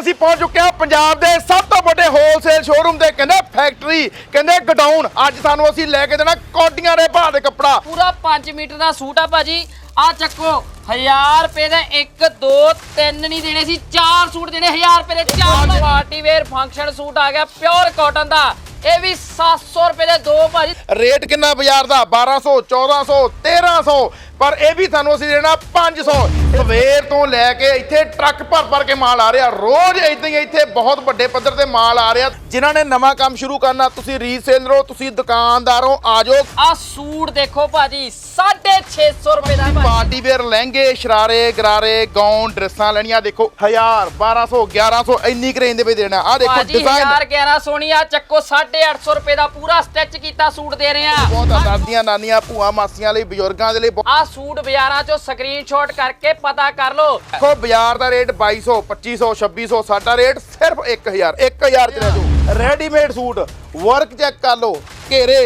ਅਸੀਂ ਪਹੁੰਚ ਚੁੱਕੇ ਹਾਂ ਪੰਜਾਬ ਦੇ ਸਭ ਤੋਂ ਵੱਡੇ ਹੋਲਸੇਲ ਸ਼ੋਰੂਮ ਦੇ ਕਹਿੰਦੇ ਫੈਕਟਰੀ ਕਹਿੰਦੇ ਗਡਾਊਨ ਅੱਜ ਸਾਨੂੰ ਅਸੀਂ ਲੈ ਕੇ ਦੇਣਾ ਕੋਡੀਆਂ ਦੇ ਭਾਅ ਦੇ ਕੱਪੜਾ। ਪੂਰਾ 5 ਮੀਟਰ ਦਾ ਸੂਟ ਆ ਭਾਜੀ ਆ ਚੱਕੋ 1000 ਰੁਪਏ ਦਾ 1 2 3 ਨਹੀਂ ਦੇਣੇ ਸੀ 4 ਸੂਟ ਦੇਣੇ 1000 ਰੁਪਏ ਦੇ 4 ਪਾਰਟੀ ਵੇਅਰ ਫੰਕਸ਼ਨ ਸੂਟ ਆ ਗਿਆ ਪਿਓਰ ਕਾਟਨ ਦਾ। ਇਹ ਵੀ 700 ਰੁਪਏ ਦੇ ਦੋ ਭਾਜੀ ਰੇਟ ਕਿੰਨਾ ਬਾਜ਼ਾਰ ਦਾ? 1200 1400 1300 ਪਰ ਇਹ ਵੀ ਤੁਹਾਨੂੰ ਅਸੀਂ ਦੇਣਾ 500 ਸਵੇਰ ਤੋਂ ਲੈ ਕੇ ਇੱਥੇ ਟਰੱਕ ਭਰ ਭਰ ਕੇ ਮਾਲ ਆ ਰਿਹਾ। ਰੋਜ਼ ਇਦਾਂ ਹੀ ਇੱਥੇ ਬਹੁਤ ਵੱਡੇ ਪੱਧਰ ਤੇ ਮਾਲ ਆ ਰਿਹਾ। ਜਿਨ੍ਹਾਂ ਨੇ ਨਵਾਂ ਕੰਮ ਸ਼ੁਰੂ ਕਰਨਾ ਤੁਸੀਂ ਰੀਸੇਲਰ ਹੋ ਤੁਸੀਂ ਦੁਕਾਨਦਾਰ ਹੋ ਆ ਜਾਓ। ਆ ਸੂਟ ਦੇਖੋ ਭਾਜੀ 650 ਰੁਪਏ ਦਾ ਭਾਜੀ। ਪਾਰਟੀ ਵੇਅਰ ਲਹਿੰਗੇ ਸ਼ਰਾਰੇ ਗਰਾਰੇ ਗਾਊਨ ਡਰੈਸਾਂ ਲੈਣੀਆਂ ਦੇਖੋ 1000 1200 1100 ਇੰਨੀ ਕੁ ਰੇਂਜ ਦੇ ਵਿੱਚ ਦੇਣਾ। ਆ ਦੇਖੋ ਭਾਜੀ ਡਿਜ਼ਾਈਨ 1100 ਸੋਨੀ ਆ ਚੱਕੋ 850 ਰੁਪਏ ਦਾ ਪੂਰਾ ਸਟਿਚ ਕੀਤਾ ਸੂਟ ਦੇ ਰਹੇ ਆ ਬਹੁਤ ਆ ਦਾਦੀਆਂ ਨਾਨੀਆਂ ਭੂਆ ਮਾਸੀਆਂ ਲਈ ਬਜ਼ੁਰਗਾਂ ਦੇ ਲਈ ਬਹੁਤ- ਆ ਸੂਟ ਬਾਜ਼ਾਰਾਂ ਚੋਂ ਸਕਰੀਨਸ਼ਾਟ ਕਰਕੇ ਪਤਾ ਕਰ ਲਓ। ਦੇਖੋ, ਬਾਜ਼ਾਰ ਦਾ ਰੇਟ 2200 2500 2600 ਸਾਡਾ ਰੇਟ ਸਿਰਫ 1000 1000 ਚ ਲੈ ਜਾਓ ਰੈਡੀਮੇਡ ਸੂਟ ਵਰਕ ਚੈੱਕ ਕਰ ਲਓ, ਘੇਰੇ,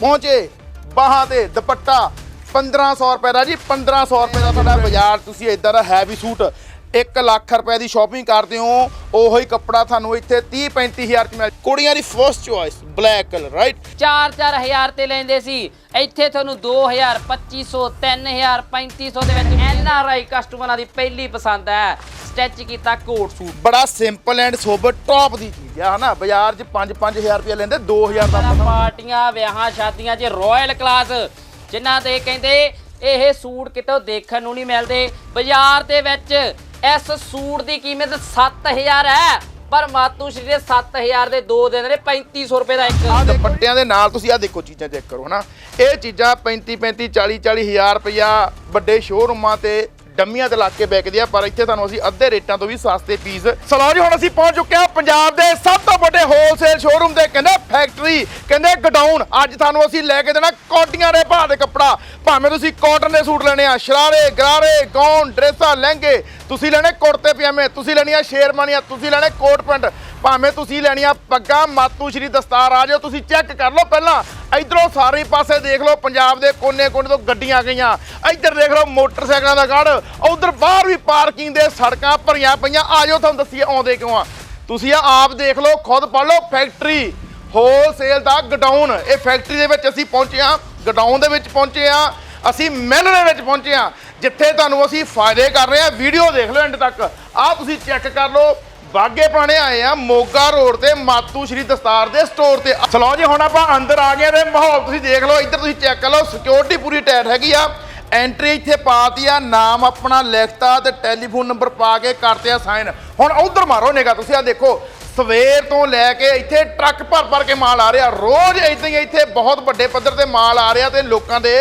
ਪਹੁੰਚੇ, ਬਾਹਾਂ ਤੇ ਦੁਪੱਟਾ 1500 ਰੁਪਏ ਦਾ ਜੀ 1500 ਰੁਪਏ ਦਾ ਤੁਹਾਡਾ ਬਾਜ਼ਾਰ, ਤੁਸੀਂ ਇਦਾਂ ਦਾ ਹੈਵੀ ਸੂਟ 1 ਲੱਖ ਰੁਪਏ ਦੀ ਸ਼ਾਪਿੰਗ ਕਰਦੇ ਹੋ ਉਹੋ ਹੀ ਕੱਪੜਾ ਤੁਹਾਨੂੰ ਇੱਥੇ 30 35000 ਚ ਮਿਲ ਕੁੜੀਆਂ ਦੀ first choice black colour right 4-4000 ਤੇ ਲੈਂਦੇ ਸੀ। ਇੱਥੇ ਤੁਹਾਨੂੰ 2000 2500 3000 3500 ਦੇ ਵਿੱਚ ਐਨਆਰਆਈ ਕਸਟਮਰਾਂ ਦੀ ਪਹਿਲੀ ਪਸੰਦ ਹੈ। ਸਟਿਚ ਕੀਤਾ ਕੋਟ ਸੂਟ। ਬੜਾ ਸਿੰਪਲ ਐਂਡ ਸੋਬਰ ਟੌਪ ਦੀ ਚੀਜ਼ ਆ ਹਨਾ? ਬਾਜ਼ਾਰ 'ਚ 5-5000 ਰੁਪਏ ਲੈਂਦੇ 2000 ਦਾ ਪਾਰਟੀਆਂ ਵਿਆਹਾਂ ਸ਼ਾਦੀਆਂ 'ਚ ਰਾਇਲ ਕਲਾਸ ਜਿਨ੍ਹਾਂ ਦੇ ਕਹਿੰਦੇ ਇਹ ਸੂਟ ਕਿਤੋਂ ਦੇਖਣ ਨੂੰ ਨਹੀਂ ਮਿਲਦੇ। ਬਾਜ਼ਾਰ ਦੇ ਵਿੱਚ ਇਸ ਸੂਟ ਦੀ ਕੀਮਤ 7000 ਹੈ। ਪਰ ਮਾਤੂ ਸ਼੍ਰੀ ਦੇ 7000 ਦੇ ਦੋ ਦਿੰਦੇ ਨੇ 3500 ਰੁਪਏ ਦਾ ਇੱਕ। ਦੁਪੱਟਿਆਂ ਦੇ ਨਾਲ ਤੁਸੀਂ ਆ ਦੇਖੋ ਚੀਜ਼ਾਂ ਚੈੱਕ ਕਰੋ ਹਨਾ। ਇਹ ਚੀਜ਼ਾਂ 35 35 40 40 ਹਜ਼ਾਰ ਰੁਪਇਆ ਵੱਡੇ ਸ਼ੋਰੂਮਾਂ ਤੇ ਡੰਮੀਆਂ ਤੇ ਲਾ ਕੇ ਵਿਕਦੇ ਆ, ਪਰ ਇੱਥੇ ਤੁਹਾਨੂੰ ਅਸੀਂ ਅੱਧੇ ਰੇਟਾਂ ਤੋਂ ਵੀ ਸਸਤੇ ਪੀਸ ਸਲੋ ਜੀ, ਹੁਣ ਅਸੀਂ ਪਹੁੰਚ ਚੁੱਕੇ ਹਾਂ ਪੰਜਾਬ ਦੇ ਸਭ ਤੋਂ ਵੱਡੇ ਹੋਲਸੇਲ ਸ਼ੋਰੂਮ ਦੇ, ਕਹਿੰਦੇ ਫੈਕਟਰੀ ਕਹਿੰਦੇ ਗਡਾਊਨ ਅੱਜ ਤੁਹਾਨੂੰ ਅਸੀਂ ਲੈ ਕੇ ਦੇਣਾ ਕੋਟੀਆਂ ਦੇ ਭਾਅ ਦੇ ਕੱਪੜਾ। ਭਾਵੇਂ ਤੁਸੀਂ ਕਾਟਨ ਦੇ ਸੂਟ ਲੈਣੇ ਆ, ਸ਼ਰਾਰੇ, ਗਰਾਰੇ ਗੌਨ ਡਰੈਸਾਂ ਲਹਿੰਗੇ, ਤੁਸੀਂ ਲੈਣੇ ਕੁੜਤੇ ਪਜਾਮੇ, ਤੁਸੀਂ ਲੈਣੀਆਂ ਸ਼ੇਰਵਾਨੀਆਂ, ਤੁਸੀਂ ਲੈਣੇ ਕੋਟ ਪੈਂਟ ਭਾਵੇਂ ਤੁਸੀਂ ਲੈਣੀਆਂ ਪੱਗਾਂ, ਮਾਤੂ ਸ਼੍ਰੀ ਦਸਤਾਰ ਆ ਜਾਓ, ਤੁਸੀਂ ਚੈੱਕ ਕਰ ਲਓ ਪਹਿਲਾਂ। ਇਧਰੋਂ ਸਾਰੇ ਪਾਸੇ ਦੇਖ ਲਓ, ਪੰਜਾਬ ਦੇ ਕੋਨੇ-ਕੋਨੇ ਤੋਂ ਗੱਡੀਆਂ ਗਈਆਂ। ਇੱਧਰ ਦੇਖ ਲਓ, ਮੋਟਰਸਾਈਕਲਾਂ ਦਾ ਗੜ। ਉਧਰ ਬਾਹਰ ਵੀ ਪਾਰਕਿੰਗ ਦੇ ਸੜਕਾਂ ਭਰੀਆਂ ਪਈਆਂ। ਆ ਜਾਓ, ਤੁਹਾਨੂੰ ਦੱਸੀਏ ਆਉਂਦੇ ਕਿਉਂ ਆ। ਤੁਸੀਂ ਆ ਆਪ ਦੇਖ ਲਓ, ਖੁਦ ਪੜ ਲਓ, ਫੈਕਟਰੀ ਹੋਲਸੇਲ ਦਾ ਗਡਾਊਨ ਇਹ ਫੈਕਟਰੀ ਦੇ ਵਿੱਚ ਅਸੀਂ ਪਹੁੰਚੇ ਆ ਗਡਾਊਨ ਦੇ ਵਿੱਚ ਪਹੁੰਚੇ ਆ ਅਸੀਂ ਮਿਲ ਦੇ ਵਿੱਚ ਪਹੁੰਚੇ ਆ ਜਿੱਥੇ ਤੁਹਾਨੂੰ ਅਸੀਂ ਫਾਇਦੇ ਕਰ ਰਹੇ ਆ ਵੀਡੀਓ ਦੇਖ ਲਓ ਐਂਡ ਤੱਕ। ਆ ਤੁਸੀਂ ਚੈੱਕ ਕਰ ਲਓ। ਬਾਗੇ ਪੁਰਾਣੇ ਆਏ ਆ ਮੋਗਾ ਰੋਡ ਤੇ ਮਾਤੂ ਸ਼੍ਰੀ ਦਸਤਾਰ ਦੇ ਸਟੋਰ ਤੇ। ਚਲੋ ਜੀ, ਹੁਣ ਆਪਾਂ ਅੰਦਰ ਆ ਗਏ ਤੇ ਮਾਹੌਲ ਤੁਸੀਂ ਦੇਖ ਲਓ, ਇੱਧਰ ਤੁਸੀਂ ਚੈੱਕ ਕਰ ਲਓ ਸਿਕਿਉਰਿਟੀ ਪੂਰੀ ਟਾਈਟ ਹੈਗੀ ਆ। ਐਂਟਰੀ ਇੱਥੇ ਪਾਤੀ ਆ, ਨਾਮ ਆਪਣਾ ਲਿਖਤਾ ਤੇ ਟੈਲੀਫੋਨ ਨੰਬਰ ਪਾ ਕੇ ਕਰਤੇ ਆ ਸਾਈਨ ਹੁਣ ਉਧਰ ਮਾਰੋ ਨਿਗਾ ਤੁਸੀਂ ਆ ਦੇਖੋ, ਸਵੇਰ ਤੋਂ ਲੈ ਕੇ ਇੱਥੇ ਟਰੱਕ ਭਰ ਭਰ ਕੇ ਮਾਲ ਆ ਰਿਹਾ। ਰੋਜ਼ ਇਦਾਂ ਹੀ ਇੱਥੇ ਬਹੁਤ ਵੱਡੇ ਪੱਧਰ ਤੇ ਮਾਲ ਆ ਰਿਹਾ ਤੇ ਲੋਕਾਂ ਦੇ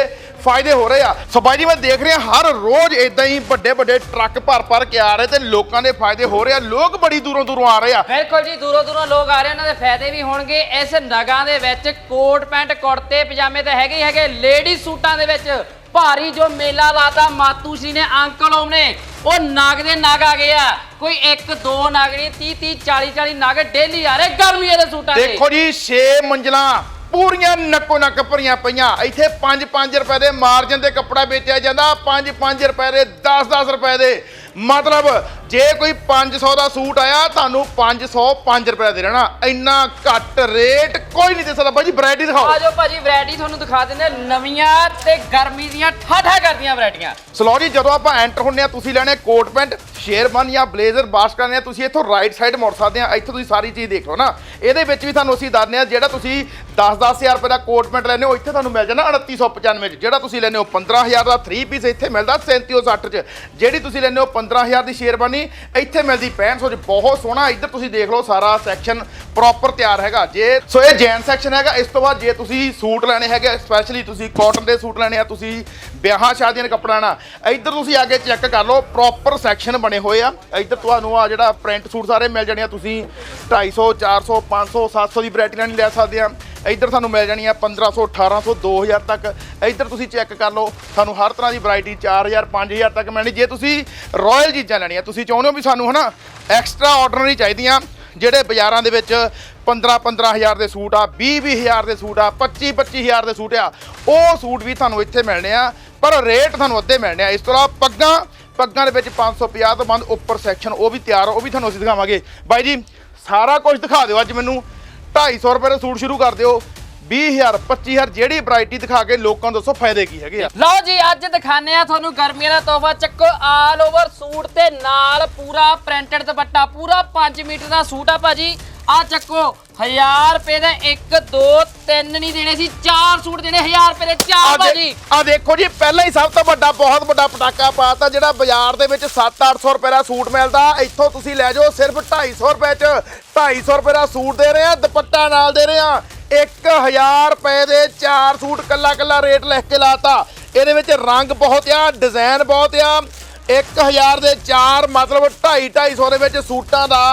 ਫਾਇਦੇ ਹੋ ਰਹੇ ਆ। ਸੋ ਬਾਈ ਜੀ ਮੈਂ ਦੇਖ ਰਿਹਾ ਹਰ ਰੋਜ਼ ਇਦਾਂ ਹੀ ਵੱਡੇ ਵੱਡੇ ਟਰੱਕ ਭਰ ਭਰ ਕੇ ਆ ਰਹੇ ਤੇ ਲੋਕਾਂ ਦੇ ਫਾਇਦੇ ਹੋ ਰਹੇ ਆ। ਲੋਕ ਬੜੀ ਦੂਰੋਂ ਦੂਰੋਂ ਆ ਰਹੇ ਆ। ਬਿਲਕੁਲ ਜੀ ਦੂਰੋਂ ਦੂਰੋਂ ਲੋਕ ਆ ਰਹੇ ਉਹਨਾਂ ਦੇ ਫਾਇਦੇ ਵੀ ਹੋਣਗੇ। ਇਸ ਨਗਾਂ ਦੇ ਵਿੱਚ ਕੋਟ ਪੈਂਟ ਕੁੜਤੇ ਪਜਾਮੇ ਤਾਂ ਹੈਗੇ ਹੀ ਹੈਗੇ। ਲੇਡੀ ਸੂਟਾਂ ਦੇ ਵਿੱਚ ਭਾਰੀ ਜੋ ਮੇਲਾ ਲਾਤਾ ਮਾਤੂ ਜੀ ਨੇ ਅੰਕਲ ਉਹਨੇ ਉਹ ਨਗ ਦੇ ਨਗ ਆ ਗਏ ਆ। ਕੋਈ ਇੱਕ ਦੋ ਨਗ ਨਹੀਂ 30 30 40 40 ਨਗ ਡੇਲੀ ਆ ਰਹੇ ਗਰਮੀਆਂ ਦੇ ਸੂਟਾਂ ਦੇ। ਦੇਖੋ ਜੀ 6 ਮੰਜ਼ਲਾਂ ਪੂਰੀਆਂ ਨੱਕੋ ਨੱਕ ਭਰੀਆਂ ਪਈਆਂ। ਇੱਥੇ 5-5 ਰੁਪਏ ਦੇ ਮਾਰਜਨ ਦੇ ਕੱਪੜਾ ਵੇਚਿਆ ਜਾਂਦਾ। 5-5 ਰੁਪਏ ਦੇ 10-10 ਰੁਪਏ ਦੇ। ਮਤਲਬ ਜੇ ਕੋਈ 500 ਦਾ ਸੂਟ ਆਇਆ ਤੁਹਾਨੂੰ 505 ਰੁਪਏ ਦੇ ਰਹਿਣਾ ਇੰਨਾ ਘੱਟ ਰੇਟ ਕੋਈ ਨਹੀਂ ਦੇ ਸਕਦਾ। ਬਾਈ ਜੀ ਵੈਰਾਈਟੀ ਦਿਖਾਓ ਆਜੋ ਭਾਜੀ ਵੈਰਾਈਟੀ ਤੁਹਾਨੂੰ ਦਿਖਾ ਦਿੰਦੇ। ਨਵੀਆਂ ਤੇ ਗਰਮੀ ਦੀਆਂ ਠਾਠਾ ਕਰਦੀਆਂ ਵੈਰਾਈਟੀਆਂ ਸਲੋ ਜੀ ਜਦੋਂ ਆਪਾਂ ਐਂਟਰ ਹੁੰਨੇ ਆ ਤੁਸੀਂ ਲੈਣੇ ਕੋਟ ਪੈਂਟ ਸ਼ੇਰਵਾਨ ਜਾਂ ਬਲੇਜ਼ਰ ਬਾਸ਼ ਕਰਨੇ ਆ ਤੁਸੀਂ ਇੱਥੋਂ ਰਾਈਟ ਸਾਈਡ ਮੁੜ ਸਕਦੇ ਆ ਇੱਥੋਂ ਤੁਸੀਂ ਸਾਰੀ ਚੀਜ਼ ਦੇਖ ਲਓ ਨਾ। ਇਹਦੇ ਵਿੱਚ ਵੀ ਤੁਹਾਨੂੰ ਅਸੀਂ ਦੱਸਦੇ ਆ ਜਿਹੜਾ ਤੁਸੀਂ 10-10000 ਰੁਪਏ ਦਾ ਕੋਟ ਪੈਂਟ ਲੈਨੇ ਹੋ ਇੱਥੇ ਤੁਹਾਨੂੰ ਮਿਲ ਜਾਣਾ 2995 ਚ। ਜਿਹੜਾ ਤੁਸੀਂ ਲੈਨੇ ਹੋ 15000 ਦਾ 3 ਪੀਸ ਇੱਥੇ ਮਿਲਦਾ 3760 ਚ। ਜਿਹੜੀ ਤੁਸੀਂ ਲੈਨੇ ਹੋ 15000 ਦੀ ਸ਼ੇਰਬਾਨੀ ਇੱਥੇ ਮਿਲਦੀ 6500 ਚ ਬਹੁਤ ਸੋਹਣਾ। ਇੱਧਰ ਤੁਸੀਂ ਦੇਖ ਲਓ, ਸਾਰਾ ਸੈਕਸ਼ਨ ਪ੍ਰੋਪਰ ਤਿਆਰ ਹੈਗਾ। ਜੇ ਸੋ ਇਹ ਜੈਨ ਸੈਕਸ਼ਨ ਹੈਗਾ। ਇਸ ਤੋਂ ਬਾਅਦ ਜੇ ਤੁਸੀਂ ਸੂਟ ਲੈਣੇ ਹੈਗੇ ਸਪੈਸ਼ਲੀ ਤੁਸੀਂ ਕਾਟਨ ਦੇ ਸੂਟ ਲੈਣੇ ਆ, ਤੁਸੀਂ ਵਿਆਹਾਂ ਸ਼ਾਦੀਆਂ ਦੇ ਕੱਪੜਾ ਲੈਣਾ, ਇੱਧਰ ਤੁਸੀਂ ਆ ਕੇ ਚੈੱਕ ਕਰ ਲਓ ਪ੍ਰੋਪਰ ਸੈਕਸ਼ਨ ਬਣੇ ਹੋਏ ਆ। ਇੱਧਰ ਤੁਹਾਨੂੰ ਆ ਜਿਹੜਾ ਪ੍ਰਿੰਟ ਸੂਟ ਸਾਰੇ ਮਿਲ ਜਾਣੇ ਆ। ਤੁਸੀਂ 250 400 500 700 ਦੀ ਵੈਰਾਈਟੀ ਨਾਲ ਲੈ ਸਕਦੇ ਆ। ਇੱਧਰ ਤੁਹਾਨੂੰ ਮਿਲ ਜਾਣੀ ਆ 1500 1800 2000 ਤੱਕ। ਇੱਧਰ ਤੁਸੀਂ ਚੈੱਕ ਕਰ ਲਓ, ਤੁਹਾਨੂੰ ਹਰ ਤਰ੍ਹਾਂ ਦੀ ਵੈਰਾਈਟੀ 4000 5000 ਤੱਕ ਮਿਲਣੀ। ਜੇ ਤੁਸੀਂ ਰਾਇਲ ਚੀਜ਼ਾਂ ਲੈਣੀਆਂ, ਤੁਸੀਂ ਚਾਹੁੰਦੇ ਹੋ ਵੀ ਸਾਨੂੰ ਹਨਾ ਐਕਸਟਰਾ ਆਰਡਨਰੀ ਚਾਹੀਦੀਆਂ, ਜਿਹੜੇ ਬਾਜ਼ਾਰਾਂ ਦੇ ਵਿੱਚ 15 15000 ਦੇ ਸੂਟ ਆ 20 20000 ਦੇ ਸੂਟ ਆ 25 25000 ਦੇ ਸੂਟ ਆ, ਉਹ ਸੂਟ ਵੀ ਤੁਹਾਨੂੰ ਇੱਥੇ ਮਿਲਣੇ ਆ, ਪਰ ਰੇਟ ਤੁਹਾਨੂੰ ਅੱਧੇ ਮਿਲਣੇ ਆ। ਇਸ ਤੋਂ ਇਲਾਵਾ ਪੱਗਾਂ ਪੱਗਾਂ ਦੇ ਵਿੱਚ 550 ਤੋਂ ਬੰਦ ਉੱਪਰ ਸੈਕਸ਼ਨ ਉਹ ਵੀ ਤਿਆਰ ਉਹ ਵੀ ਤੁਹਾਨੂੰ ਅਸੀਂ ਦਿਖਾਵਾਂਗੇ। ਬਾਈ ਜੀ, ਸਾਰਾ ਕੁਝ ਦਿਖਾ ਦਿਓ ਅੱਜ ਮੈਨੂੰ। 250 ਰੁਪਏ ਦਾ ਸੂਟ ਸ਼ੁਰੂ ਕਰ ਦਿਓ। 20000 25000 ਜਿਹੜੀ ਵੈਰਾਈਟੀ ਦਿਖਾ ਕੇ ਲੋਕਾਂ ਨੂੰ ਦੱਸੋ ਫਾਇਦੇ ਕੀ ਹੈਗੇ ਆ। ਲਓ ਜੀ, ਅੱਜ ਦਿਖਾਣੇ ਆ ਤੁਹਾਨੂੰ ਗਰਮੀਆਂ ਦਾ ਤੋਹਫਾ। ਚੱਕੋ ਆਲ ਓਵਰ ਸੂਟ ਤੇ ਨਾਲ ਪੂਰਾ ਪ੍ਰਿੰਟਡ ਦੁਪੱਟਾ, ਪੂਰਾ 5 ਮੀਟਰ ਦਾ ਸੂਟ ਆ ਭਾਜੀ। ਆ ਚੱਕੋ 1000 ਰੁਪਏ ਦਾ 1 2 3 ਨਹੀਂ ਦੇਣੇ ਸੀ 4 ਸੂਟ ਦੇਣੇ 1000 ਰੁਪਏ ਦੇ 4 ਆ ਭਾਜੀ। ਆ ਦੇਖੋ ਜੀ ਪਹਿਲਾਂ ਹੀ ਸਭ ਤੋਂ ਵੱਡਾ ਬਹੁਤ ਵੱਡਾ ਪਟਾਕਾ ਪਾਤਾ ਜਿਹੜਾ ਬਾਜ਼ਾਰ ਦੇ ਵਿੱਚ 7-800 ਰੁਪਏ ਦਾ ਸੂਟ ਮਿਲਦਾ। ਇੱਥੋਂ ਤੁਸੀਂ ਲੈ ਜਾਓ ਸਿਰਫ 250 ਰੁਪਏ ਚ 250 ਰੁਪਏ ਦਾ ਸੂਟ ਦੇ ਰਹੇ ਆ ਦੁਪੱਟਾ ਨਾਲ ਦੇ ਰਹੇ ਆ। 1000 ਰੁਪਏ ਦੇ 4 ਸੂਟ ਕੱਲਾ ਕੱਲਾ ਰੇਟ ਲਿਖ ਕੇ ਲਾਤਾ। ਇਹਦੇ ਵਿੱਚ ਰੰਗ ਬਹੁਤ ਆ ਡਿਜ਼ਾਈਨ ਬਹੁਤ ਆ। 1000 ਦੇ 4 ਮਤਲਬ 2.5 250 ਦੇ ਵਿੱਚ ਸੂਟਾਂ ਦਾ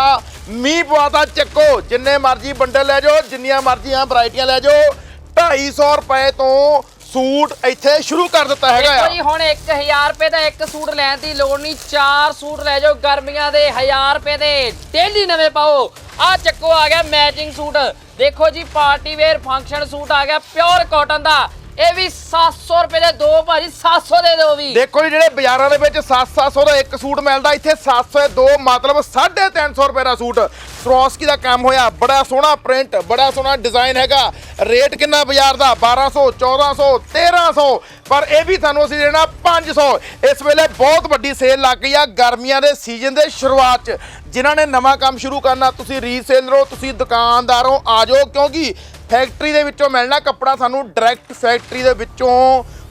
ਮੀਂਹ ਪਵਾਤਾ ਚੱਕੋ ਜਿੰਨੇ ਮਰਜ਼ੀ ਬੰਡਲ ਲੈ ਜਾਓ ਜਿੰਨੀਆਂ ਮਰਜ਼ੀਆਂ ਵੈਰਾਈਟੀਆਂ ਲੈ ਜਾਓ 250 ਰੁਪਏ ਤੋਂ ਸੂਟ ਇੱਥੇ ਸ਼ੁਰੂ ਕਰ ਦਿੱਤਾ ਹੈਗਾ ਦੇਖੋ ਆ। ਜੀ ਹੁਣ 1000 ਰੁਪਏ ਦਾ ਇੱਕ ਸੂਟ ਲੈਣ ਦੀ ਲੋੜ ਨਹੀਂ 4 ਸੂਟ ਲੈ ਜਾਓ ਗਰਮੀਆਂ ਦੇ 1000 ਰੁਪਏ ਦੇ। ਡੇਲੀ ਨਵੇਂ ਪਾਓ। ਆ ਚੱਕੋ ਆ ਗਿਆ ਮੈਚਿੰਗ ਸੂਟ। ਦੇਖੋ ਜੀ ਪਾਰਟੀ ਵੇਅਰ ਫੰਕਸ਼ਨ ਸੂਟ ਆ ਗਿਆ ਪਿਓਰ ਕਾਟਨ ਦਾ। ਇਹ ਵੀ 700 ਰੁਪਏ ਦੇ ਦੋ ਭਾਜੀ 700 ਦੇ ਦਿਓ ਵੀ। ਦੇਖੋ ਜੀ, ਜਿਹੜੇ ਬਾਜ਼ਾਰਾਂ ਦੇ ਵਿੱਚ 7-700 ਦਾ ਇੱਕ ਸੂਟ ਮਿਲਦਾ, ਇੱਥੇ 700 ਦੋ ਮਤਲਬ 350 ਰੁਪਏ ਦਾ ਸੂਟ। ਸਰੋਸਕੀ ਦਾ ਕੰਮ ਹੋਇਆ, ਬੜਾ ਸੋਹਣਾ ਪ੍ਰਿੰਟ ਬੜਾ ਸੋਹਣਾ ਡਿਜ਼ਾਈਨ ਹੈਗਾ। ਰੇਟ ਕਿੰਨਾ ਬਾਜ਼ਾਰ ਦਾ? 1200 1400 1300 ਪਰ ਇਹ ਵੀ ਤੁਹਾਨੂੰ ਅਸੀਂ ਦੇਣਾ 500 ਇਸ ਵੇਲੇ ਬਹੁਤ ਵੱਡੀ ਸੇਲ ਲੱਗ ਗਈ ਆ ਗਰਮੀਆਂ ਦੇ ਸੀਜ਼ਨ ਦੇ ਸ਼ੁਰੂਆਤ 'ਚ। ਜਿਨ੍ਹਾਂ ਨੇ ਨਵਾਂ ਕੰਮ ਸ਼ੁਰੂ ਕਰਨਾ, ਤੁਸੀਂ ਰੀਸੇਲਰ ਹੋ ਤੁਸੀਂ ਦੁਕਾਨਦਾਰ ਹੋ, ਆ ਜਾਓ। ਕਿਉਂਕਿ ਫੈਕਟਰੀ ਦੇ ਵਿੱਚੋਂ ਮਿਲਣਾ ਕੱਪੜਾ ਸਾਨੂੰ ਡਾਇਰੈਕਟ ਫੈਕਟਰੀ ਦੇ ਵਿੱਚੋਂ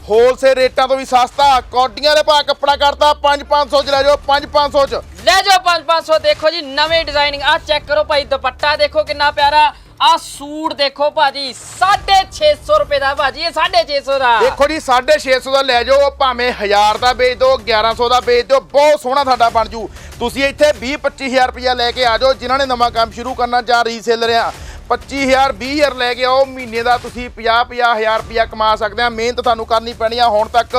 ਹੋਲਸੇਲ ਰੇਟਾਂ ਤੋਂ ਵੀ ਸਸਤਾ। ਕੋਟੀਆਂ ਦੇ ਭਾਅ ਕੱਪੜਾ ਕਰਤਾ 5-500 ਚ ਲੈ ਜਾਓ 5-500 ਚ। ਲੈ ਜਾਓ 5-500 ਦੇਖੋ ਜੀ ਨਵੇਂ ਡਿਜ਼ਾਈਨਿੰਗ ਆ ਚੈੱਕ ਕਰੋ ਭਾਈ ਦੁਪੱਟਾ ਦੇਖੋ ਕਿੰਨਾ ਪਿਆਰਾ ਆ ਸੂਟ ਦੇਖੋ ਭਾਜੀ 650 ਰੁਪਏ ਦਾ ਭਾਜੀ ਇਹ 650 ਦਾ। ਦੇਖੋ ਜੀ 650 ਦਾ ਲੈ ਜਾਓ ਭਾਵੇਂ 1000 ਦਾ ਵੇਚ ਦਿਓ 1100 ਦਾ ਵੇਚ ਦਿਓ ਬਹੁਤ ਸੋਹਣਾ ਤੁਹਾਡਾ ਬਣ ਜੂ। ਤੁਸੀਂ ਇੱਥੇ 20-25000 ਰੁਪਇਆ ਲੈ ਕੇ ਆ ਜਾਓ ਜਿਨ੍ਹਾਂ ਨੇ ਨਵਾਂ ਕੰਮ ਸ਼ੁਰੂ ਕਰਨਾ ਜਾਂ ਰੀਸੇਲਰ ਆ 25000 20000 ਲੈ ਕੇ ਆਓ। ਮਹੀਨੇ ਦਾ ਤੁਸੀਂ 50-50000 ਰੁਪਇਆ ਕਮਾ ਸਕਦੇ ਆ ਮਿਹਨਤ ਤੁਹਾਨੂੰ ਕਰਨੀ ਪੈਣੀ ਆ। ਹੁਣ ਤੱਕ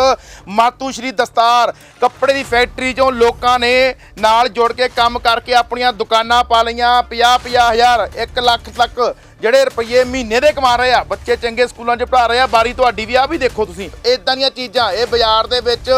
ਮਾਤੂ ਸ਼੍ਰੀ ਦਸਤਾਰ ਕੱਪੜੇ ਦੀ ਫੈਕਟਰੀ ਚੋਂ ਲੋਕਾਂ ਨੇ ਨਾਲ ਜੁੜ ਕੇ ਕੰਮ ਕਰਕੇ ਆਪਣੀਆਂ ਦੁਕਾਨਾਂ ਪਾ ਲਈਆਂ। 50-50000 1 ਲੱਖ ਤੱਕ ਜਿਹੜੇ ਰੁਪਏ ਮਹੀਨੇ ਦੇ ਕਮਾ ਰਹੇ ਆ। ਬੱਚੇ ਚੰਗੇ ਸਕੂਲਾਂ 'ਚ ਪੜ੍ਹਾ ਰਹੇ ਆ। ਬਾਰੀ ਤੁਹਾਡੀ ਵੀ ਆ ਵੀ ਦੇਖੋ ਤੁਸੀਂ। ਇਦਾਂ ਦੀਆਂ ਚੀਜ਼ਾਂ, ਇਹ ਬਾਜ਼ਾਰ ਦੇ ਵਿੱਚ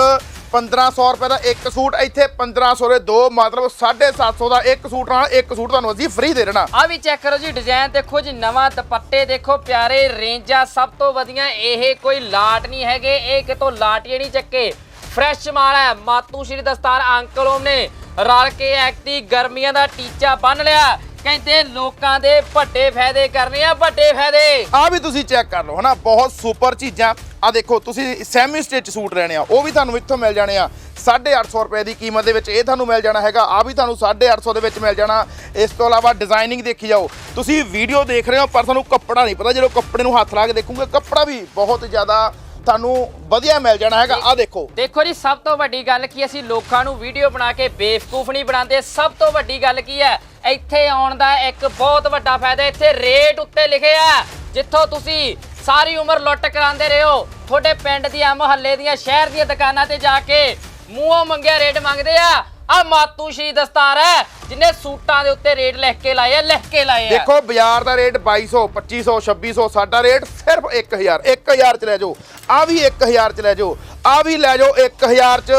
1500 ਰੁਪਏ ਦਾ ਇੱਕ ਸੂਟ ਇੱਥੇ 1500 ਦੇ ਦੋ ਮਤਲਬ 750 ਦਾ ਇੱਕ ਸੂਟ ਨਾਲ ਇੱਕ ਸੂਟ ਤੁਹਾਨੂੰ ਅਸੀਂ ਫ੍ਰੀ ਦੇ ਦੇਣਾ। ਆ ਵੀ ਚੈੱਕ ਕਰੋ ਜੀ ਡਿਜ਼ਾਈਨ ਦੇਖੋ ਜੀ ਨਵਾਂ ਦੁਪੱਟੇ ਦੇਖੋ ਪਿਆਰੇ ਰੇਂਜਾਂ ਸਭ ਤੋਂ ਵਧੀਆ ਇਹ ਕੋਈ ਲਾਟ ਨਹੀਂ ਹੈਗੇ ਇਹ ਕਿਤੋਂ ਲਾਟੀਏ ਨਹੀਂ ਚੱਕੇ। ਫਰੈਸ਼ ਮਾਲ ਹੈ ਮਾਤੂ ਸ਼੍ਰੀ ਦਸਤਾਰ ਅੰਕਲ ਓਮ ਨੇ ਰਲ ਕੇ ਐਕਟੀ ਗਰਮੀਆਂ ਦਾ ਟੀਚਾ ਬੰਨ ਲਿਆ। ਕਹਿੰਦੇ ਲੋਕਾਂ ਦੇ ਵੱਡੇ ਫਾਇਦੇ ਕਰਨੇ ਆ ਵੱਡੇ ਫਾਇਦੇ। ਆ ਵੀ ਤੁਸੀਂ ਚੈੱਕ ਕਰ ਲਓ ਹਨਾ ਬਹੁਤ ਸੁਪਰ ਚੀਜ਼ਾਂ। ਆ ਦੇਖੋ, ਤੁਸੀਂ ਸੈਮੀ ਸਟਿਚ ਸੂਟ ਲੈਣੇ ਆ, ਉਹ ਵੀ ਤੁਹਾਨੂੰ ਇੱਥੋਂ ਮਿਲ ਜਾਣੇ ਆ 850 ਰੁਪਏ ਦੀ ਕੀਮਤ ਦੇ ਵਿੱਚ ਇਹ ਤੁਹਾਨੂੰ ਮਿਲ ਜਾਣਾ ਹੈਗਾ ਆ ਵੀ ਤੁਹਾਨੂੰ 850 ਦੇ ਵਿੱਚ ਮਿਲ ਜਾਣਾ। ਇਸ ਤੋਂ ਇਲਾਵਾ ਡਿਜ਼ਾਈਨਿੰਗ ਦੇਖੀ ਜਾਓ, ਤੁਸੀਂ ਵੀਡੀਓ ਦੇਖ ਰਹੇ ਹੋ, ਪਰ ਤੁਹਾਨੂੰ ਕੱਪੜਾ ਨਹੀਂ ਪਤਾ, ਜਦੋਂ ਕੱਪੜੇ ਨੂੰ ਹੱਥ ਲਾ ਕੇ ਦੇਖੋਗੇ, ਕੱਪੜਾ ਵੀ ਬਹੁਤ ਜ਼ਿਆਦਾ ਤੁਹਾਨੂੰ ਵਧੀਆ ਮਿਲ ਜਾਣਾ ਹੈਗਾ। ਆ ਦੇਖੋ। ਦੇਖੋ ਜੀ, ਸਭ ਤੋਂ ਵੱਡੀ ਗੱਲ ਕੀ ਅਸੀਂ ਲੋਕਾਂ ਨੂੰ ਵੀਡੀਓ ਬਣਾ ਕੇ ਬੇਵਕੂਫ ਨਹੀਂ ਬਣਾਉਂਦੇ। ਸਭ ਤੋਂ ਵੱਡੀ ਗੱਲ ਕੀ ਹੈ, ਇੱਥੇ ਆਉਣ ਦਾ ਇੱਕ ਬਹੁਤ ਵੱਡਾ ਫਾਇਦਾ, ਇੱਥੇ ਰੇਟ ਉੱਤੇ ਲਿਖਿਆ ਹੈ ਜਿੱਥੋਂ ਤੁਸੀਂ ਸਾਰੀ ਉਮਰ ਲੁੱਟ ਕਰਾਉਂਦੇ ਹੋ ਤੁਹਾਡੇ ਪਿੰਡ ਦੀਆਂ ਮੁਹੱਲੇ ਦੀਆਂ, ਸ਼ਹਿਰ ਦੀਆਂ ਦੁਕਾਨਾਂ ਤੇ ਜਾ ਕੇ ਮੂੰਹੋਂ ਮੰਗਿਆ ਰੇਟ ਮੰਗਦੇ ਆ। ਆ ਮਾਤੂ ਸ਼੍ਰੀ ਦਸਤਾਰ ਹੈ, ਜਿਨੇ ਸੂਟਾਂ ਦੇ ਉੱਤੇ ਰੇਟ ਲਿਖ ਕੇ ਲਾਏ ਆ, ਲਿਖ ਕੇ ਲਾਏ ਆ। ਦੇਖੋ, ਬਾਜ਼ਾਰ ਦਾ ਰੇਟ 2200 2500 2600 ਸਾਡਾ ਰੇਟ ਸਿਰਫ 1000 1000 ਚ ਲੈ ਜਾਓ। ਆ ਵੀ 1000 ਚ ਲੈ ਜਾਓ। ਆ ਵੀ ਲੈ ਜਾਓ 1000 ਚ।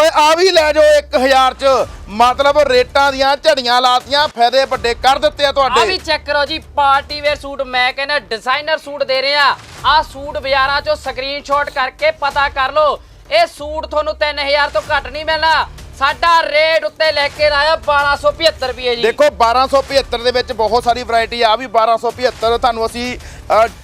ਓਏ ਆ ਵੀ ਲੈ ਜਾਓ 1000 ਚ। ਮਤਲਬ ਰੇਟਾਂ ਦੀਆਂ ਝੜੀਆਂ ਲਾਤੀਆਂ ਫਾਇਦੇ ਵੱਡੇ ਕਰ ਦਿੱਤੇ ਆ ਆ ਵੀ ਤੁਹਾਡੇ ਚੈੱਕ ਕਰੋ ਜੀ ਪਾਰਟੀ ਵੇਅਰ ਸੂਟ ਮੈਂ ਕਹਿੰਦਾ ਡਿਜ਼ਾਈਨਰ ਸੂਟ ਦੇ ਰਹੇ। ਆ ਆ ਸੂਟ ਬਾਜ਼ਾਰਾਂ ਚੋਂ ਸਕਰੀਨਸ਼ਾਟ ਕਰਕੇ ਪਤਾ ਕਰ ਲਓ। ਇਹ ਸੂਟ ਤੁਹਾਨੂੰ 3000 ਤੋਂ ਘੱਟ ਨਹੀਂ ਮਿਲਣਾ। ਸਾਡਾ ਰੇਟ ਉੱਤੇ ਲੈ ਕੇ ਆਇਆ 1275 ਰੁਪਏ ਜੀ। ਦੇਖੋ 1275 ਦੇ ਵਿੱਚ ਬਹੁਤ ਸਾਰੀ ਵੈਰਾਈਟੀ ਆ। ਵੀ 1275 ਤੁਹਾਨੂੰ ਅਸੀਂ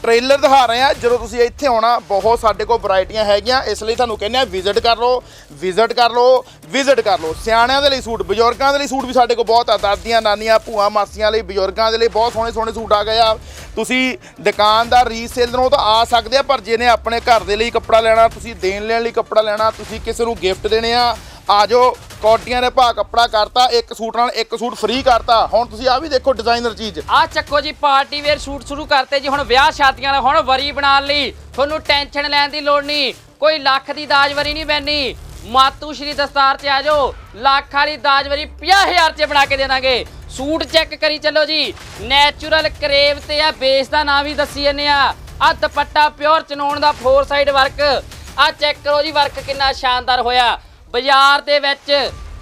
ਟ੍ਰੇਲਰ ਦਿਖਾ ਰਹੇ ਆ ਜਦੋਂ ਤੁਸੀਂ ਇੱਥੇ ਆਉਣਾ, ਬਹੁਤ ਸਾਡੇ ਕੋਲ ਵੈਰਾਈਟੀਆਂ ਹੈਗੀਆਂ। ਇਸ ਲਈ ਤੁਹਾਨੂੰ ਕਹਿੰਦੇ ਆ ਵਿਜ਼ਿਟ ਕਰ ਲਓ ਵਿਜ਼ਿਟ ਕਰ ਲਓ ਵਿਜ਼ਿਟ ਕਰ ਲਓ। ਸਿਆਣਿਆਂ ਦੇ ਲਈ ਸੂਟ, ਬਜ਼ੁਰਗਾਂ ਦੇ ਲਈ ਸੂਟ ਵੀ ਸਾਡੇ ਕੋਲ ਬਹੁਤ ਆ। ਦਾਦੀਆਂ, ਨਾਨੀਆਂ, ਭੂਆ, ਮਾਸੀਆਂ ਲਈ, ਬਜ਼ੁਰਗਾਂ ਦੇ ਲਈ ਬਹੁਤ ਸੋਹਣੇ ਸੋਹਣੇ ਸੂਟ ਆ ਗਏ ਆ। ਤੁਸੀਂ ਦੁਕਾਨਦਾਰ ਰੀਸੇਲਰ ਨੂੰ ਤਾਂ ਆ ਸਕਦੇ ਆ, ਪਰ ਜਿਹਨੇ ਆਪਣੇ ਘਰ ਦੇ ਲਈ ਕੱਪੜਾ ਲੈਣਾ, ਤੁਸੀਂ ਦੇਣ ਲੈਣ ਲਈ ਕੱਪੜਾ ਲੈਣਾ, ਤੁਸੀਂ ਕਿਸੇ ਨੂੰ ਗਿਫਟ ਦੇਣੇ ਆ ਆਜੋ ਕੋਟੀਆਂ ਨੇ ਭਾਅ ਕੱਪੜਾ ਕਰਤਾ, ਇੱਕ ਸੂਟ ਨਾਲ ਇੱਕ ਸੂਟ ਫ੍ਰੀ ਕਰਤਾ। ਹੁਣ ਤੁਸੀਂ ਆ ਵੀ ਦੇਖੋ ਡਿਜ਼ਾਈਨਰ ਚੀਜ਼। ਆ ਚੱਕੋ ਜੀ, ਪਾਰਟੀ ਵੇਅਰ ਸੂਟ ਸ਼ੁਰੂ ਕਰਤੇ ਜੀ। ਹੁਣ ਵਿਆਹ ਸ਼ਾਦੀਆਂ ਦਾ ਹੁਣ ਵਰੀ ਬਣਾਉਣ ਲਈ ਤੁਹਾਨੂੰ ਟੈਨਸ਼ਨ ਲੈਣ ਦੀ ਲੋੜ ਨਹੀਂ। ਕੋਈ ਲੱਖ ਦੀ ਦਾਜ ਵਰੀ ਨਹੀਂ ਪੈਣੀ ਮਾਤੂ ਸ਼੍ਰੀ ਦਸਤਾਰ ਤੇ ਆ ਜਾਓ ਲੱਖ ਵਾਲੀ ਦਾਜ ਵਰੀ 50000 ਚ ਬਣਾ ਕੇ ਦੇ ਦਾਂਗੇ ਸੂਟ ਚੈੱਕ ਕਰੀ ਚੱਲੋ ਜੀ। ਨੈਚੁਰਲ ਕਰੇਵ ਤੇ ਆ ਬੇਸ ਦਾ ਨਾਮ ਵੀ ਦੱਸੀ ਜੰਨੇ ਆ। ਆ ਦੁਪੱਟਾ ਪਿਓਰ ਚਨੋਣ ਦਾ ਫੋਰ ਸਾਈਡ ਵਰਕ ਆ ਚੈੱਕ ਕਰੋ ਜੀ ਵਰਕ ਕਿੰਨਾ ਸ਼ਾਨਦਾਰ ਹੋਇਆ। ਬਾਜ਼ਾਰ ਦੇ ਵਿੱਚ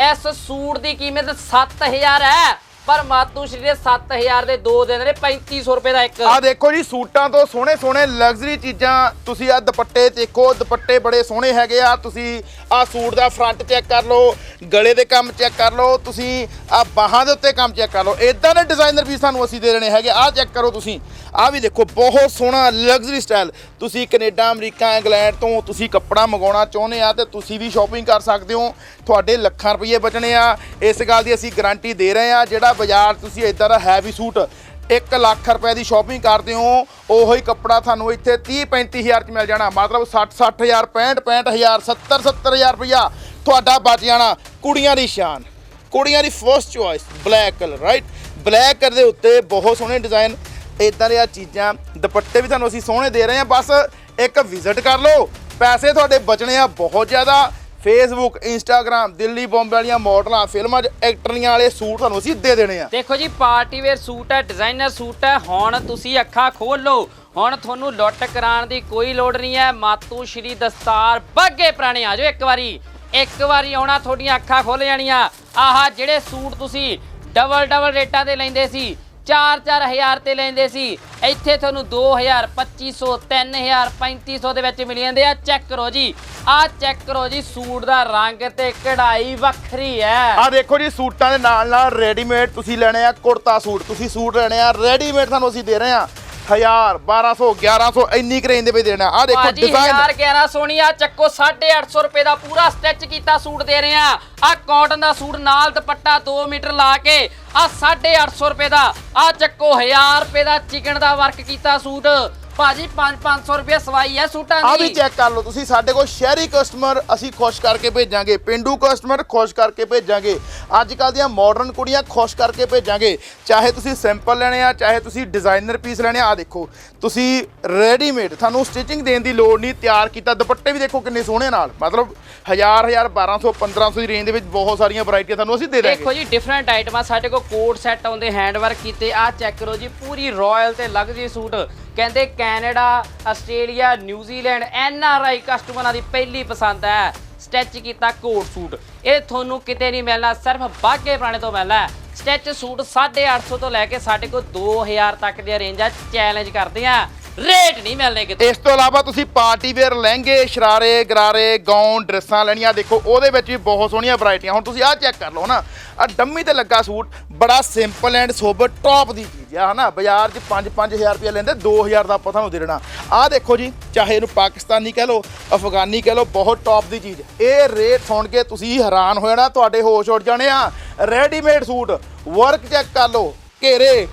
ਇਸ ਸੂਟ ਦੀ ਕੀਮਤ 7000 ਹੈ। ਪਰ ਮਾਤੂ ਸ਼੍ਰੀ ਦੇ 7000 ਦੇ ਦੋ ਦੇ ਨੇ 3500 ਰੁਪਏ ਦਾ ਇੱਕ। ਆ ਦੇਖੋ ਜੀ, ਸੂਟਾਂ ਤੋਂ ਸੋਹਣੇ ਸੋਹਣੇ ਲਗਜ਼ਰੀ ਚੀਜ਼ਾਂ, ਤੁਸੀਂ ਆ ਦੁਪੱਟੇ ਦੇਖੋ, ਦੁਪੱਟੇ ਬੜੇ ਸੋਹਣੇ ਹੈਗੇ ਆ। ਤੁਸੀਂ ਆ ਸੂਟ ਦਾ ਫਰੰਟ ਚੈੱਕ ਕਰ ਲਓ, ਗਲੇ ਦੇ ਕੰਮ ਚੈੱਕ ਕਰ ਲਓ, ਤੁਸੀਂ ਆ ਬਾਹਾਂ ਦੇ ਉੱਤੇ ਕੰਮ ਚੈੱਕ ਕਰ ਲਓ। ਇਦਾਂ ਦੇ ਡਿਜ਼ਾਈਨਰ ਵੀ ਸਾਨੂੰ ਅਸੀਂ ਦੇ ਦੇਣੇ ਹੈਗੇ ਆ ਚੈੱਕ ਕਰੋ ਤੁਸੀਂ। ਆ ਵੀ ਦੇਖੋ, ਬਹੁਤ ਸੋਹਣਾ ਲਗਜ਼ਰੀ ਸਟਾਈਲ ਤੁਸੀਂ ਕੈਨੇਡਾ, ਅਮਰੀਕਾ, ਇੰਗਲੈਂਡ ਤੋਂ ਤੁਸੀਂ ਕੱਪੜਾ ਮੰਗਾਉਣਾ ਚਾਹੁੰਦੇ ਆ ਤੇ ਤੁਸੀਂ ਵੀ ਸ਼ਾਪਿੰਗ ਕਰ ਸਕਦੇ ਹੋ। ਤੁਹਾਡੇ ਲੱਖਾਂ ਰੁਪਏ ਬਚਣੇ ਆ। ਇਸ ਗੱਲ ਦੀ ਅਸੀਂ ਗਾਰੰਟੀ ਦੇ ਰਹੇ ਆ, ਜਿਹੜਾ ਬਾਜ਼ਾਰ ਤੁਸੀਂ ਇਦਾਂ ਦਾ ਹੈਵੀ ਸੂਟ 1 ਲੱਖ ਰੁਪਏ ਦੀ ਸ਼ਾਪਿੰਗ ਕਰਦੇ ਹੋ, ਉਹੀ ਕੱਪੜਾ ਤੁਹਾਨੂੰ ਇੱਥੇ 30 35000 ਚ ਮਿਲ ਜਾਣਾ। ਮਤਲਬ 60 60000 65 65000 70 70000 ਰੁਪਇਆ ਤੁਹਾਡਾ ਬਚ ਜਾਣਾ। ਕੁੜੀਆਂ ਦੀ ਸ਼ਾਨ, ਕੁੜੀਆਂ ਦੀ first choice black colour right black colour ਦੇ ਉੱਤੇ ਬਹੁਤ ਸੋਹਣੇ ਡਿਜ਼ਾਈਨ ਇਦਾਂ ਦੀਆਂ ਚੀਜ਼ਾਂ, ਦੁਪੱਟੇ ਵੀ ਤੁਹਾਨੂੰ ਅਸੀਂ ਸੋਹਣੇ ਦੇ ਰਹੇ ਹਾਂ ਬਸ ਇੱਕ ਵਿਜ਼ਿਟ ਕਰ ਲਓ, ਪੈਸੇ ਤੁਹਾਡੇ ਬਚਣੇ ਆ ਬਹੁਤ ਜ਼ਿਆਦਾ। ਫੇਸਬੁੱਕ ਇੰਸਟਾਗ੍ਰam ਦਿੱਲੀ, ਬੰਬੇ ਵਾਲੀਆਂ ਮਾਡਲਾਂ, ਫਿਲਮਾਂ 'ਚ ਐਕਟਰੀਆਂ ਵਾਲੇ ਸੂਟ ਤੁਹਾਨੂੰ ਅਸੀਂ ਦੇ ਦੇਣੇ ਆ। ਦੇਖੋ ਜੀ, ਪਾਰਟੀ ਵੇਅਰ ਸੂਟ ਹੈ ਡਿਜ਼ਾਈਨਰ ਸੂਟ ਹੈ, ਹੁਣ ਤੁਸੀਂ ਅੱਖਾਂ ਖੋਲੋ। ਹੁਣ ਤੁਹਾਨੂੰ ਲੁੱਟ ਕਰਾਉਣ ਦੀ ਕੋਈ ਲੋੜ ਨਹੀਂ ਹੈ। ਮਾਤੂ ਸ਼੍ਰੀ ਦਸਤਾਰ ਬੱਗੇ ਪੁਰਾਣੇ, ਆ ਜਾਓ ਇੱਕ ਵਾਰੀ। ਇੱਕ ਵਾਰੀ ਆਉਣਾ, ਤੁਹਾਡੀਆਂ ਅੱਖਾਂ ਖੁੱਲ ਜਾਣੀਆਂ। ਆਹਾ ਜਿਹੜੇ ਸੂਟ ਤੁਸੀਂ ਡਬਲ ਡਬਲ ਰੇਟਾਂ ਤੇ ਲੈਂਦੇ ਸੀ 4-4000 ਤੇ ਲੈਂਦੇ ਸੀ। ਇੱਥੇ ਤੁਹਾਨੂੰ 2000 2500 3000 3500 ਦੇ ਵਿੱਚ ਮਿਲ ਜਾਂਦੇ ਆ। ਚੈੱਕ ਕਰੋ ਜੀ। ਆਹ ਚੈੱਕ ਕਰੋ ਜੀ, ਸੂਟ ਦਾ ਰੰਗ ਤੇ ਕਢਾਈ ਵੱਖਰੀ ਹੈ। ਆ ਦੇਖੋ ਜੀ, ਸੂਟਾਂ ਦੇ ਨਾਲ ਨਾਲ ਰੈਡੀਮੇਡ ਤੁਸੀਂ ਲੈਣੇ ਆ ਕੁੜਤਾ ਸੂਟ। ਤੁਸੀਂ ਸੂਟ ਲੈਣੇ ਆ, ਰੈਡੀਮੇਡ ਤੁਹਾਨੂੰ ਅਸੀਂ ਦੇ ਰਹੇ ਆ। 1000 1200 1100 ਇੰਨੀ ਕੁ ਰੇਂਜ ਦੇ ਵਿੱਚ ਦੇਣਾ। ਆ ਦੇਖੋ ਭਾਜੀ ਡਿਜ਼ਾਈਨ 1100 ਸੋਨੀਆ ਚੱਕੋ 850 ਰੁਪਏ ਦਾ ਪੂਰਾ ਸਟਿਚ ਕੀਤਾ ਸੂਟ ਦੇ ਰਹੇ ਆ। ਆ ਕਾਟਨ ਦਾ ਸੂਟ ਨਾਲ ਦੁਪੱਟਾ 2 ਮੀਟਰ ਲਾ ਕੇ ਆ 850 ਰੁਪਏ ਦਾ ਆ ਚੱਕੋ 1000 ਰੁਪਏ ਦਾ ਚਿਕਨ ਦਾ ਵਰਕ ਕੀਤਾ ਸੂਟ। ਭਾਜੀ 5-500 ਰੁਪਏ ਸਵਾਈ ਹੈ ਸੂਟਾਂ ਆ ਵੀ ਦੀ। ਚੈੱਕ ਕਰ ਲਓ ਤੁਸੀਂ ਸਾਡੇ ਕੋਲ ਸ਼ਹਿਰੀ ਕਸਟਮਰ ਅਸੀਂ ਖੁਸ਼ ਕਰਕੇ ਭੇਜਾਂਗੇ ਪਿੰਡੂ ਕਸਟਮਰ ਖੁਸ਼ ਕਰਕੇ ਭੇਜਾਂਗੇ ਅੱਜ ਕੱਲ ਦੀਆਂ ਮਾਡਰਨ ਕੁੜੀਆਂ ਖੁਸ਼ ਕਰਕੇ ਭੇਜਾਂਗੇ ਚਾਹੇ ਤੁਸੀਂ ਸਿੰਪਲ ਲੈਣੇ ਆ ਚਾਹੇ ਤੁਸੀਂ ਡਿਜ਼ਾਈਨਰ ਪੀਸ ਲੈਣੇ ਆ ਦੇਖੋ ਤੁਸੀਂ ਰੈਡੀਮੇਡ ਤੁਹਾਨੂੰ ਸਟਿਚਿੰਗ ਦੇਣ ਦੀ ਲੋੜ ਨਹੀਂ ਤਿਆਰ ਕੀਤਾ ਦੁਪੱਟੇ ਵੀ ਦੇਖੋ ਕਿੰਨੇ ਸੋਹਣੇ ਨਾਲ ਮਤਲਬ 1000 1000 1200 1500 ਦੀ ਰੇਂਜ ਦੇ ਵਿੱਚ ਬਹੁਤ ਸਾਰੀਆਂ ਵੈਰਾਈਟੀਆਂ ਤੁਹਾਨੂੰ ਅਸੀਂ ਦੇ ਦਾਂਗੇ। ਦੇਖੋ ਜੀ ਡਿਫਰੈਂਟ ਆਈਟਮਾਂ ਸਾਡੇ ਕੋਲ ਕੋਟ ਸੈੱਟ ਆਉਂਦੇ ਹੈਂਡ ਵਰਕ ਕੀਤੇ ਆ ਚੈੱਕ ਕਰੋ ਜੀ ਪੂਰੀ ਰਾਇਲ ਤੇ ਲਗਜ਼ਰੀ ਸੂਟ ਕਹਿੰਦੇ Canada, Australia, New Zealand, N R I ਕਸਟਮਰਾਂ ਦੀ ਪਹਿਲੀ ਪਸੰਦ ਹੈ। ਸਟਿਚ ਕੀਤਾ ਕੋਟ ਸੂਟ। ਇਹ ਤੁਹਾਨੂੰ ਕਿਤੇ ਨਹੀਂ ਮਿਲਣਾ, ਸਿਰਫ ਬਾਗੇ ਪੁਰਾਣੇ ਤੋਂ ਮਿਲਣਾ ਹੈ। ਸਟਿਚ ਸੂਟ 850 ਤੋਂ ਲੈ ਕੇ ਸਾਡੇ ਕੋਲ 2000 ਤੱਕ ਦੀਆਂ ਰੇਂਜਾਂ ਚੈਲੰਜ ਕਰਦੇ ਆ ਰੇਟ ਨਹੀਂ ਮਿਲਣੇ ਕਿਤੇ। ਇਸ ਤੋਂ ਇਲਾਵਾ ਤੁਸੀਂ ਪਾਰਟੀ ਵੇਅਰ, ਲਹਿੰਗੇ, ਸ਼ਰਾਰੇ, ਗਰਾਰੇ, ਗਾਊਨ, ਡਰੈਸਾਂ ਲੈਣੀਆਂ, ਦੇਖੋ, ਉਹਦੇ ਵਿੱਚ ਵੀ ਬਹੁਤ ਸੋਹਣੀਆਂ ਵੈਰਾਈਟੀਆਂ ਹੁਣ ਤੁਸੀਂ ਆਹ ਚੈੱਕ ਕਰ ਲਓ ਨਾ ਆ ਡੰਮੀ ਤੇ ਲੱਗਾ ਸੂਟ, ਬੜਾ ਸਿੰਪਲ ਐਂਡ ਸੋਬਰ ਟੌਪ ਦੀ ਚੀਜ਼ ਆ, ਹਨਾ। ਬਾਜ਼ਾਰ 'ਚ 5-5000 ਰੁਪਏ ਲੈਂਦੇ 2000 ਦਾ ਆਪਾਂ ਤੁਹਾਨੂੰ ਦੇ ਦੇਣਾ। ਆਹ ਦੇਖੋ ਜੀ, ਚਾਹੇ ਇਹਨੂੰ ਪਾਕਿਸਤਾਨੀ ਕਹਿ ਲਓ, ਅਫਗਾਨੀ ਕਹਿ ਲਓ, ਬਹੁਤ ਟੌਪ ਦੀ ਚੀਜ਼। ਇਹ ਰੇਟ ਸੁਣ ਕੇ ਤੁਸੀਂ ਹੈਰਾਨ ਹੋ ਜਾਣਾ, ਤੁਹਾਡੇ ਹੋਸ਼ ਉੱਡ ਜਾਣੇ ਆ। ਰੈਡੀਮੇਡ ਸੂਟ ਵਰਕ ਚੈੱਕ ਕਰ ਲਓ, ਘੇਰੇ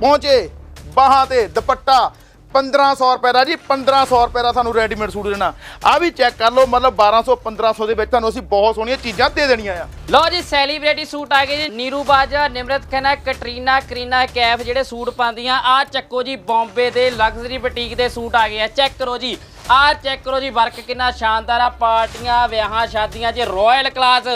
ਪਹੁੰਚੇ ਬਾਹਾਂ ਤੇ ਦੁਪੱਟਾ 1500 ਰੁਪਏ ਦਾ ਜੀ 1500 ਰੁਪਏ ਦਾ ਸਾਨੂੰ ਰੈਡੀਮੇਡ ਸੂਟ ਦੇਣਾ। ਆ ਵੀ ਚੈੱਕ ਕਰ ਲਓ, ਮਤਲਬ 1200 1500 ਦੇ ਵਿੱਚ ਤੁਹਾਨੂੰ ਅਸੀਂ ਬਹੁਤ ਸੋਹਣੀਆਂ ਚੀਜ਼ਾਂ ਦੇ ਦੇਣੀਆਂ ਆ। ਲਓ ਜੀ ਸੈਲੀਬ੍ਰਿਟੀ ਸੂਟ ਆ ਗਏ ਜੀ, ਨੀਰੂ ਬਾਜਾ ਨਿਮਰਤ ਖੰਨਾ, ਕਟਰੀਨਾ, ਕਰੀਨਾ ਕੈਫ ਜਿਹੜੇ ਸੂਟ ਪਾਉਂਦੀਆਂ ਆ ਚੱਕੋ ਜੀ ਬੰਬੇ ਦੇ ਲਗਜ਼ਰੀ ਬੁਟੀਕ ਦੇ ਸੂਟ ਆ ਗਏ ਆ। ਚੈੱਕ ਕਰੋ ਜੀ ਆ ਚੈੱਕ ਕਰੋ ਜੀ, ਵਰਕ ਕਿੰਨਾ ਸ਼ਾਨਦਾਰ ਆ, ਪਾਰਟੀਆਂ, ਵਿਆਹਾਂ, ਸ਼ਾਦੀਆਂ 'ਚ ਰਾਇਲ ਕਲਾਸ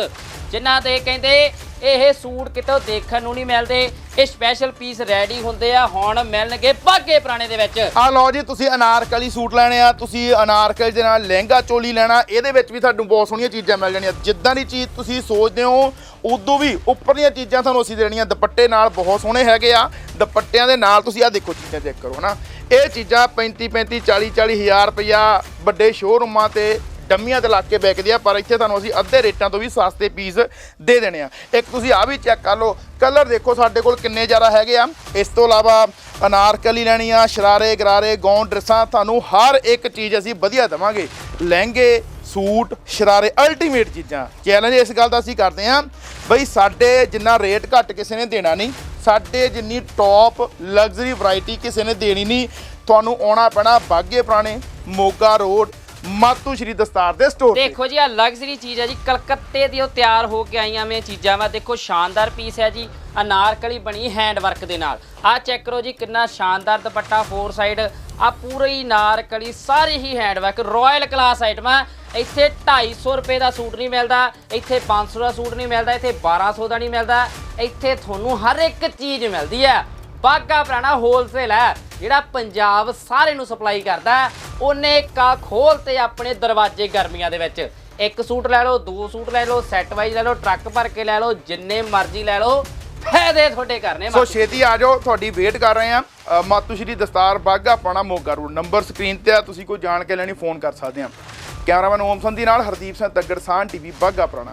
ਜਿਨ੍ਹਾਂ ਦੇ ਕਹਿੰਦੇ ਇਹ ਸੂਟ ਕਿਤੇ ਦੇਖਣ ਨੂੰ ਨਹੀਂ ਮਿਲਦੇ। ਇਹ ਸਪੈਸ਼ਲ ਪੀਸ ਰੈਡੀ ਹੁੰਦੇ ਆ, ਹੁਣ ਮਿਲਣਗੇ ਬਾਗੇ ਪੁਰਾਣੇ ਦੇ ਵਿੱਚ। ਆ ਲਓ ਜੀ, ਤੁਸੀਂ ਅਨਾਰਕਲੀ ਸੂਟ ਲੈਣੇ ਆ, ਤੁਸੀਂ ਅਨਾਰਕਲੀ ਦੇ ਨਾਲ ਲਹਿੰਗਾ ਚੋਲੀ ਲੈਣਾ, ਇਹਦੇ ਵਿੱਚ ਵੀ ਤੁਹਾਨੂੰ ਬਹੁਤ ਸੋਹਣੀਆਂ ਚੀਜ਼ਾਂ ਮਿਲ ਜਾਣੀਆਂ। ਜਿੱਦਾਂ ਦੀ ਚੀਜ਼ ਤੁਸੀਂ ਸੋਚਦੇ ਹੋ, ਉਦੋਂ ਵੀ ਉੱਪਰਲੀਆਂ ਚੀਜ਼ਾਂ ਤੁਹਾਨੂੰ ਅਸੀਂ ਦੇਣੀਆਂ। ਦੁਪੱਟੇ ਨਾਲ ਬਹੁਤ ਸੋਹਣੇ ਹੈਗੇ ਆ। ਦੁਪੱਟਿਆਂ ਦੇ ਨਾਲ ਤੁਸੀਂ ਆ ਦੇਖੋ ਚੀਜ਼ਾਂ ਚੈੱਕ ਕਰੋ ਹਨਾ ਇਹ ਚੀਜ਼ਾਂ 35 35 40 40 ਹਜ਼ਾਰ ਰੁਪਇਆ ਵੱਡੇ ਸ਼ੋਰੂਮਾਂ ਤੇ ਡੰਮੀਆਂ ਤੇ ਲੱਗ ਕੇ ਵਿਕਦੇ ਆ ਪਰ ਇੱਥੇ ਤੁਹਾਨੂੰ ਅਸੀਂ ਅੱਧੇ ਰੇਟਾਂ ਤੋਂ ਵੀ ਸਸਤੇ ਪੀਸ ਦੇ ਦੇਣੇ ਆ। ਇੱਕ ਤੁਸੀਂ ਆ ਵੀ ਚੈੱਕ ਕਰ ਲਓ, ਕਲਰ ਦੇਖੋ ਸਾਡੇ ਕੋਲ ਕਿੰਨੇ ਜ਼ਿਆਦਾ ਹੈਗੇ ਆ। ਇਸ ਤੋਂ ਇਲਾਵਾ ਅਨਾਰਕਲੀ ਲੈਣੀ ਆ, ਸ਼ਰਾਰੇ, ਗਰਾਰੇ ਗੌਨ ਡਰੈਸਾਂ, ਤੁਹਾਨੂੰ ਹਰ ਇੱਕ ਚੀਜ਼ ਅਸੀਂ ਵਧੀਆ ਦੇਵਾਂਗੇ। ਲਹਿੰਗੇ, ਸੂਟ, ਸ਼ਰਾਰੇ ਅਲਟੀਮੇਟ ਚੀਜ਼ਾਂ। ਚੈਲੰਜ ਇਸ ਗੱਲ ਦਾ ਅਸੀਂ ਕਰਦੇ ਆ ਬਈ ਸਾਡੇ ਜਿੰਨਾ ਰੇਟ ਘੱਟ ਕਿਸੇ ਨੇ ਦੇਣਾ ਨਹੀਂ, ਸਾਡੇ ਜਿੰਨੀ ਟੌਪ ਲਗਜ਼ਰੀ ਵੈਰਾਈਟੀ ਕਿਸੇ ਨੇ ਦੇਣੀ ਨਹੀਂ, ਤੁਹਾਨੂੰ ਆਉਣਾ ਪੈਣਾ ਬਾਗੇ ਪੁਰਾਣੇ, ਮੋਗਾ ਰੋਡ ਮਾਤੂ ਸ਼੍ਰੀ ਦਸਤਾਰ ਦੇ ਸਟੋਰ ਤੇ। ਦੇਖੋ ਜੀ ਆ ਲਗਜ਼ਰੀ ਚੀਜ਼ ਹੈ ਜੀ, ਕਲਕੱਤੇ ਦੀ ਉਹ ਤਿਆਰ ਹੋ ਕੇ ਆਈਆਂ ਮੈਂ ਚੀਜ਼ਾਂ ਵਾ। ਦੇਖੋ, ਸ਼ਾਨਦਾਰ ਪੀਸ ਹੈ ਜੀ, ਅਨਾਰਕਲੀ ਬਣੀ ਹੈਂਡ ਵਰਕ ਦੇ ਨਾਲ। ਆ ਚੈੱਕ ਕਰੋ ਜੀ, ਕਿੰਨਾ ਸ਼ਾਨਦਾਰ ਦੁਪੱਟਾ ਫੋਰ ਸਾਈਡ ਆ ਪੂਰੀ ਨਾਰਕਲੀ ਸਾਰੀ ਹੀ ਹੈਂਡ ਵਰਕ ਰਾਇਲ ਕਲਾਸ ਆਈਟਮਾਂ ਇੱਥੇ 250 ਰੁਪਏ ਦਾ ਸੂਟ ਨਹੀਂ ਮਿਲਦਾ, ਇੱਥੇ 500 ਦਾ ਸੂਟ ਨਹੀਂ ਮਿਲਦਾ, ਇੱਥੇ 1200 ਦਾ ਨਹੀਂ ਮਿਲਦਾ। ਇੱਥੇ ਤੁਹਾਨੂੰ ਹਰ ਇੱਕ ਚੀਜ਼ ਮਿਲਦੀ ਹੈ ਬਾਗਾ ਪੁਰਾਣਾ ਹੋਲਸੇਲ ਹੈ ਜਿਹੜਾ ਪੰਜਾਬ ਸਾਰੇ ਨੂੰ ਸਪਲਾਈ ਕਰਦਾ। ਉਹਨੇ ਕਾ ਖੋਲ ਤੇ ਆਪਣੇ ਦਰਵਾਜ਼ੇ ਗਰਮੀਆਂ ਦੇ ਵਿੱਚ। ਇੱਕ ਸੂਟ ਲੈ ਲਓ ਦੋ ਸੂਟ ਲੈ ਲਓ ਸੈੱਟ ਵਾਈਜ਼ ਲੈ ਲਓ ਟਰੱਕ ਭਰ ਕੇ ਲੈ ਲਓ ਜਿੰਨੇ ਮਰਜ਼ੀ ਲੈ ਲਓ। ਫਾਇਦੇ ਤੁਹਾਡੇ ਕਰਨੇ ਸੋ ਛੇਤੀ ਆ ਜਾਓ ਤੁਹਾਡੀ ਵੇਟ ਕਰ ਰਹੇ ਆ ਮਾਤੂ ਸ਼੍ਰੀ ਦਸਤਾਰ ਬਾਗਾ ਪਾਣਾ ਮੋਗਾ ਰੋਡ ਨੰਬਰ ਸਕਰੀਨ ਤੇ ਆ ਤੁਸੀਂ ਕੋਈ ਜਾਣ ਕੇ ਲੈਣੀ ਫੋਨ ਕਰ ਸਕਦੇ ਆ ਕੈਮਰਾਮੈਨ ਓਮ ਸੰਧੀ ਨਾਲ ਹਰਦੀਪ ਸਿੰਘ ਤੱਗੜ ਸਾਨ ਟੀਵੀ ਬਾਗਾ ਪੁਰਾਣਾ।